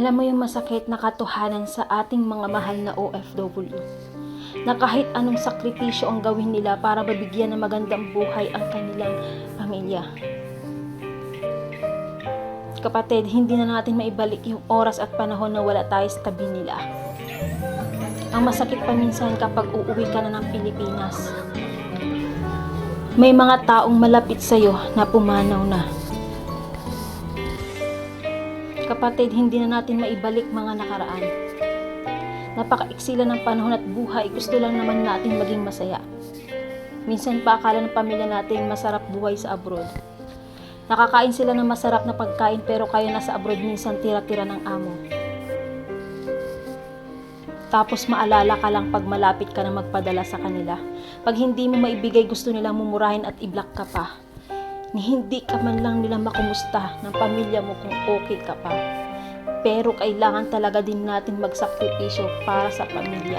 Alam mo yung masakit na katuhanan sa ating mga mahal na OFW na kahit anong sakripisyo ang gawin nila para mabigyan ng magandang buhay ang kanilang pamilya. Kapatid, hindi na natin maibalik yung oras at panahon na wala tayo sa tabi nila. Ang masakit pa minsan kapag uuwi ka na ng Pilipinas. May mga taong malapit sa'yo na pumanaw na. Kapatid, hindi na natin maibalik mga nakaraan. Napakaiksi lang ng panahon at buhay, gusto lang naman natin maging masaya. Minsan pa akala ng pamilya natin masarap buhay sa abroad. Nakakain sila ng masarap na pagkain pero kaya nasa abroad minsan tira-tira ng amo. Tapos maalala ka lang pag malapit ka na magpadala sa kanila. Pag hindi mo maibigay gusto nilang mumurahin at i-block ka pa. Ni hindi ka man lang nila makumusta ng pamilya mo kung okay ka pa. Pero kailangan talaga din natin magsakripisyo para sa pamilya.